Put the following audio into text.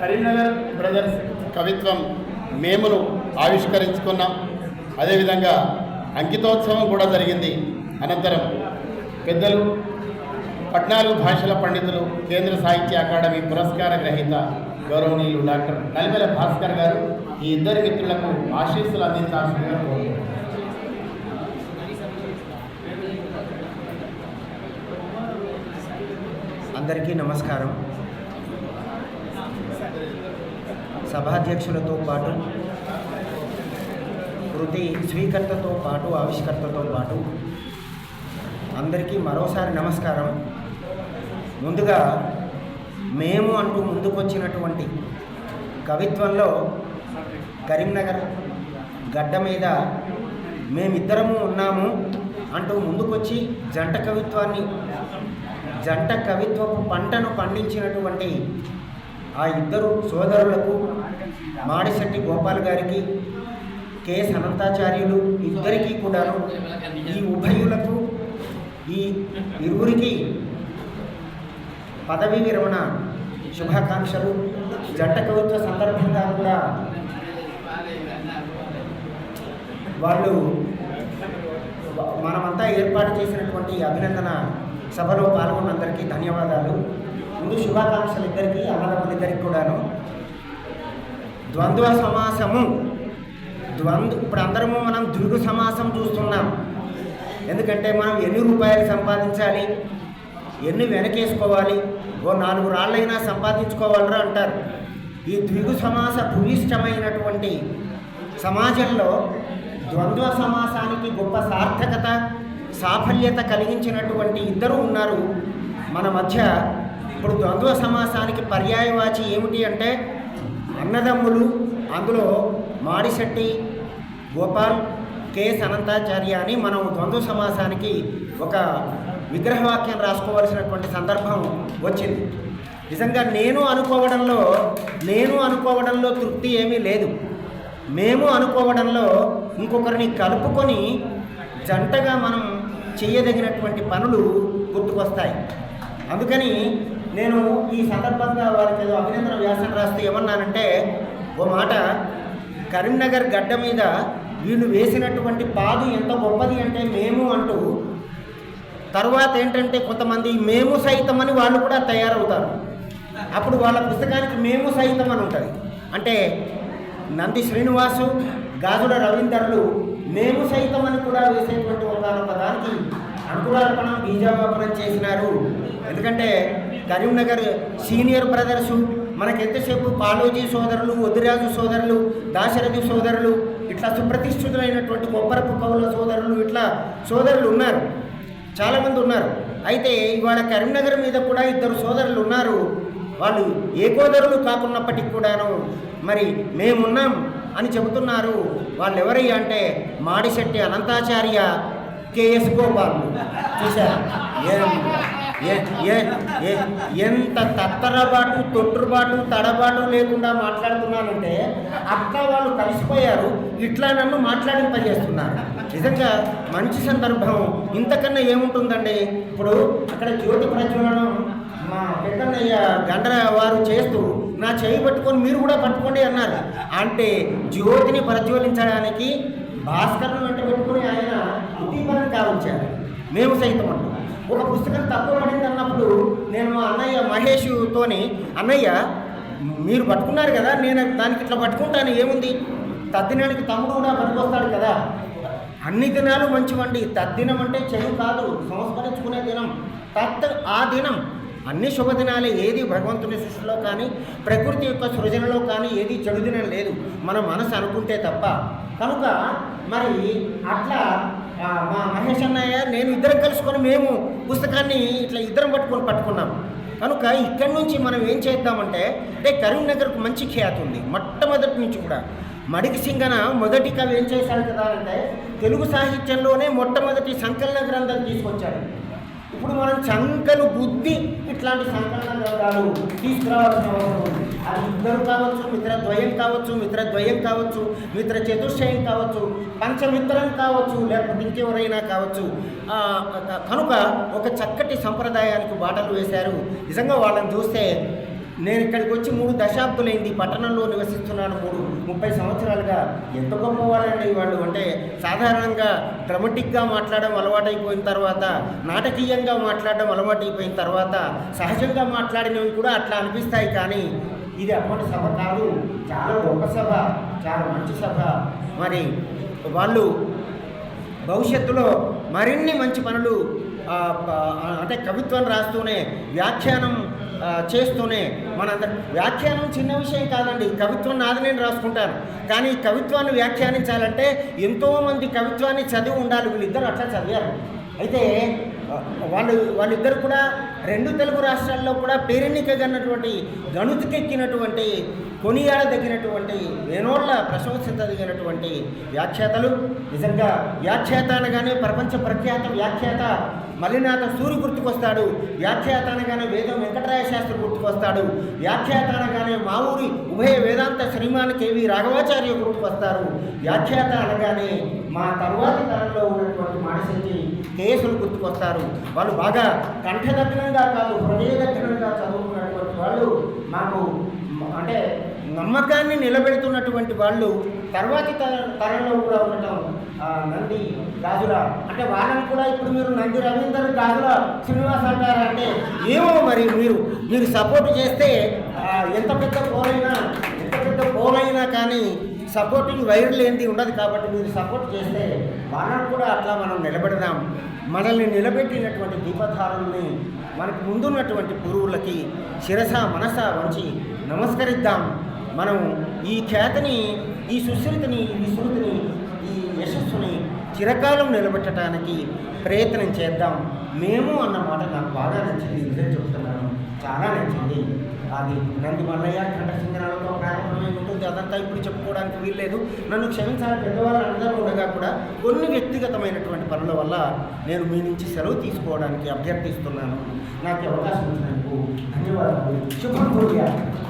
Karimnagar brothers కవిత్వం మేమును ఆవిష్కరించుకున్నాం. అదేవిధంగా అంకితోత్సవం కూడా జరిగింది. అనంతరం పెద్దలు పద్నాలుగు భాషల పండితులు కేంద్ర సాహిత్య అకాడమీ పురస్కార గ్రహీత గౌరవనీయులు డాక్టర్ నలిమెల భాస్కర్ గారు ఈ ఇద్దరు మిత్రులకు ఆశీస్సులు అందించాల్సిందిగా అందరికీ నమస్కారం. సభాధ్యక్షులతో పాటు కృతి స్వీకర్తతో పాటు ఆవిష్కర్తతో పాటు అందరికీ మరోసారి నమస్కారం. ముందుగా మేము అంటూ ముందుకొచ్చినటువంటి కవిత్వంలో కరీంనగర్ గడ్డ మీద మేమిద్దరము ఉన్నాము అంటూ ముందుకొచ్చి జంట కవిత్వాన్ని జంట కవిత్వపు పంటను పండించినటువంటి ఆ ఇద్దరు సోదరులకు మాడిశెట్టి గోపాల్ గారికి కెఎస్ అనంతాచార్యులు ఇద్దరికీ కూడాను ఈ ఉభయులకు ఈ ఇరువురికి పదవీ విరమణ శుభాకాంక్షలు. జంట కవిత్వ సందర్భంగా కూడా వాళ్ళు మనమంతా ఏర్పాటు చేసినటువంటి అభినందన సభలో పాల్గొన్నందరికీ ధన్యవాదాలు. ముందు శుభాకాంక్షలు ఇద్దరికి అన్నదమ్ములిద్దరికి కూడాను. ద్వంద్వ సమాసము. ద్వంద్వ ఇప్పుడు అందరము మనం ద్విగు సమాసం చూస్తున్నాం. ఎందుకంటే మనం ఎన్ని రూపాయలు సంపాదించాలి? ఎన్ని వెనకేసుకోవాలి? ఓ నాలుగు రాళ్ళైనా సంపాదించుకోవాలరా అంటారు. ఈ ద్విగు సమాస భూయిష్టమైనటువంటి సమాజంలో ద్వంద్వ సమాసానికి గొప్ప సార్థకత సాఫల్యత కలిగించినటువంటి ఇద్దరు ఉన్నారు. మన మధ్య ఇప్పుడు ద్వంద్వ సమాసానికి పర్యాయవాచి ఏమిటి అంటే అన్నదమ్ములు అందులో మాడిశెట్టి గోపాల్ కేఎస్ అనంతాచార్య అని మనం ద్వంద్వ సమాసానికి ఒక విగ్రహవాక్యం రాసుకోవాల్సినటువంటి సందర్భం వచ్చింది. నిజంగా నేను అనుకోవడంలో నేను అనుకోవడంలో తృప్తి ఏమీ లేదు. మేము అనుకోవడంలో ఇంకొకరిని కలుపుకొని జంటగా మనం చేయదగినటువంటి పనులు గుర్తుకొస్తాయి. అందుకని నేను ఈ సందర్భంగా వారికి ఏదో అభినందన వ్యాసం రాస్తే ఏమన్నానంటే ఓ మాట కరీంనగర్ గడ్డ మీద వీళ్ళు వేసినటువంటి పాదు ఎంత గొప్పది అంటే మేము అంటూ తర్వాత ఏంటంటే కొంతమంది మేము సైతం అని వాళ్ళు కూడా తయారవుతారు. అప్పుడు వాళ్ళ పుస్తకానికి మేము సైతం అని ఉంటుంది. అంటే నంది శ్రీనివాసు గాజుల రవీందర్లు మేము సైతం అని కూడా వేసేటువంటి ఒక దానికి అంకురార్పణం బీజావాపనం చేసినారు. ఎందుకంటే కరీంనగర్ సీనియర్ బ్రదర్సు మనకి ఎంతసేపు పాలోజీ సోదరులు వదిరాజు సోదరులు దాశరథి సోదరులు ఇట్లా సుప్రతిష్ఠితులైనటువంటి కొబ్బరపు కవుల సోదరులు ఇట్లా సోదరులు ఉన్నారు. చాలామంది ఉన్నారు. అయితే ఇవాళ కరీంనగర్ మీద కూడా ఇద్దరు సోదరులు ఉన్నారు. వాళ్ళు ఏకోదరులు కాకున్నప్పటికి కూడాను మరి మేమున్నాం అని చెబుతున్నారు. వాళ్ళు ఎవరయ్యా అంటే మాడిశెట్టి అనంతాచార్య కేఎస్ గోపాల్. చూసారా ఎంత తత్తరబాటు తొట్టుబాటు తడబాటు లేకుండా మాట్లాడుతున్నానంటే అట్లా వాళ్ళు కలిసిపోయారు ఇట్లా నన్ను మాట్లాడింపజేస్తున్నారు నిజంగా మంచి సందర్భం. ఇంతకన్నా ఏముంటుందండి? ఇప్పుడు అక్కడ జ్యోతి ప్రజ్వలనం మా పెద్దన్నయ్య గండ్ర వారు చేస్తూ నా చేయి పట్టుకొని మీరు కూడా పట్టుకోండి అన్నారు. అంటే జ్యోతిని ప్రజ్వలించడానికి భాస్కర్ను వెంట పెట్టుకుని ఆయన ఉద్దీపనం కావచ్చారు మేము సైతం అంటాం ఒక పుస్తకం తక్కువ పడింది అన్నప్పుడు నేను మా అన్నయ్య మహేష్తోని అన్నయ్య మీరు పట్టుకున్నారు కదా నేను దానికి ఇట్లా పట్టుకుంటాను ఏముంది? తద్దినానికి తమ్ముడు కూడా పనికొస్తాడు కదా. అన్ని దినాలు మంచివండి. తద్దినం అంటే చెడు కాదు సంస్మరించుకునే దినం. తత్ ఆ దినం. అన్ని శుభదినాలే ఏది భగవంతుని సృష్టిలో కానీ ప్రకృతి యొక్క సృజనలో కానీ ఏది చెడు దినం లేదు. మన మనసు అనుకుంటే తప్ప. కనుక మరి అట్లా మా మహేష్ అన్నయ్య నేను ఇద్దరం కలుసుకొని మేము పుస్తకాన్ని ఇట్లా ఇద్దరం పట్టుకొని పట్టుకున్నాం. కనుక ఇక్కడి నుంచి మనం ఏం చేద్దామంటే అంటే కరీంనగర్కు మంచి ఖ్యాతి ఉంది మొట్టమొదటి నుంచి కూడా. మడికి సింగన మొదటి కవి ఏం చేశాడు కదా అంటే తెలుగు సాహిత్యంలోనే మొట్టమొదటి సంకలన గ్రంథం తీసుకొచ్చాడు. ఇప్పుడు మనం చంకలు బుద్ధి ఇట్లాంటి సంకలన గ్రంథాలు తీసుకురావాల్సిన అవసరం ఉంది అది ఇద్దరు కావచ్చు మిత్రద్వయం కావచ్చు మిత్రద్వయం కావచ్చు మిత్ర చతుష్టయం కావచ్చు పంచమిత్రం కావచ్చు లేకపోతే ఇంకెవరైనా కావచ్చు. కనుక ఒక చక్కటి సంప్రదాయానికి బాటలు వేశారు. నిజంగా వాళ్ళని చూస్తే నేను ఇక్కడికి వచ్చి మూడు దశాబ్దులైంది పట్టణంలో నివసిస్తున్నాను. మూడు ముప్పై సంవత్సరాలుగా ఎంత గొప్పవాళ్ళండి వాళ్ళు అంటే సాధారణంగా డ్రమటిక్గా మాట్లాడడం అలవాటైపోయిన తర్వాత నాటకీయంగా మాట్లాడడం అలవాటైపోయిన తర్వాత సహజంగా మాట్లాడినవి కూడా అట్లా అనిపిస్తాయి కానీ ఇది అటువంటి సభ కాదు. చాలా గొప్ప సభ చాలా మంచి సభ. మరి వాళ్ళు భవిష్యత్తులో మరిన్ని మంచి పనులు అంటే కవిత్వం రాస్తూనే వ్యాఖ్యానం చేస్తూనే మనందరం వ్యాఖ్యానం చిన్న విషయం కాదండి. కవిత్వం నాది నేను రాసుకుంటాను కానీ ఈ కవిత్వాన్ని వ్యాఖ్యానించాలంటే ఎంతోమంది కవిత్వాన్ని చదివి ఉండాలి. వీళ్ళిద్దరు అట్లా చదివారు. అయితే వాళ్ళు వాళ్ళిద్దరు కూడా రెండు తెలుగు రాష్ట్రాల్లో కూడా పేరెన్నికగన్నటువంటి గణుతికెక్కినటువంటి కొనియాడదగినటువంటి వేనోళ్ళ ప్రశంసించదగినటువంటి వ్యాఖ్యాతలు. నిజంగా వ్యాఖ్యాత అనగానే ప్రపంచ ప్రఖ్యాత వ్యాఖ్యాత మల్లినాథ సూరి గుర్తుకొస్తాడు. వ్యాఖ్యాత అనగానే వేదం వెంకటరాయ శాస్త్రి గుర్తుకొస్తాడు. వ్యాఖ్యాత అనగానే మా ఊరి ఉభయ వేదాంత శ్రీమాన్ కేవి రాఘవాచార్య గుర్తుకొస్తారు. వ్యాఖ్యాత అనగానే మా తరువాతి తరంలో ఉన్నటువంటి మానసికి కేసులు గుర్తుకొస్తారు. వాళ్ళు బాగా కంఠదగ్నంగా కాదు హృదయదగ్నంగా చదువుకున్నటువంటి వాళ్ళు మాకు అంటే నమ్మకాన్ని నిలబెడుతున్నటువంటి వాళ్ళు తర్వాతి తరంలో కూడా ఉండటం నంది రాజురావు అంటే వాళ్ళని కూడా ఇప్పుడు మీరు నంది రవీందర్ రాజురావు శ్రీనివాస్ అంటారా అంటే ఏమో మరి మీరు మీరు సపోర్ట్ చేస్తే ఎంత పెద్ద పోలైనా ఎంత పెద్ద పోలైనా కానీ సపోర్టింగ్ వైర్ లేనిది ఉండదు కాబట్టి మీరు సపోర్ట్ చేస్తే వాళ్ళని కూడా అట్లా మనం నిలబెడదాం. మనల్ని నిలబెట్టినటువంటి దీపధారుల్ని మనకు ముందున్నటువంటి గురువులకి శిరస మనస వంచి నమస్కరిద్దాం. మనం ఈ ఖ్యాతిని ఈ సుశ్రుతిని ఈ విశ్రుతిని ఈ యశస్సుని చిరకాలం నిలబెట్టడానికి ప్రయత్నం చేద్దాం. మేము అన్న మాట నాకు బాగా నచ్చింది. ఇదే చెప్తున్నాను. చాలా నచ్చింది. అది నంది మల్లయ్య కంఠసింగనాలతో ప్రారంభమై ఉంటుంది. అదంతా ఇప్పుడు చెప్పుకోవడానికి వీల్లేదు. నన్ను క్షమించాలి. పెద్దవాళ్ళు అందరూ ఉండగా కూడా కొన్ని వ్యక్తిగతమైనటువంటి పనుల వల్ల నేను మీ నుంచి సెలవు తీసుకోవడానికి అభ్యర్థిస్తున్నాను. నాకు అవకాశం ఇచ్చినందుకు ధన్యవాదాలు. శుభం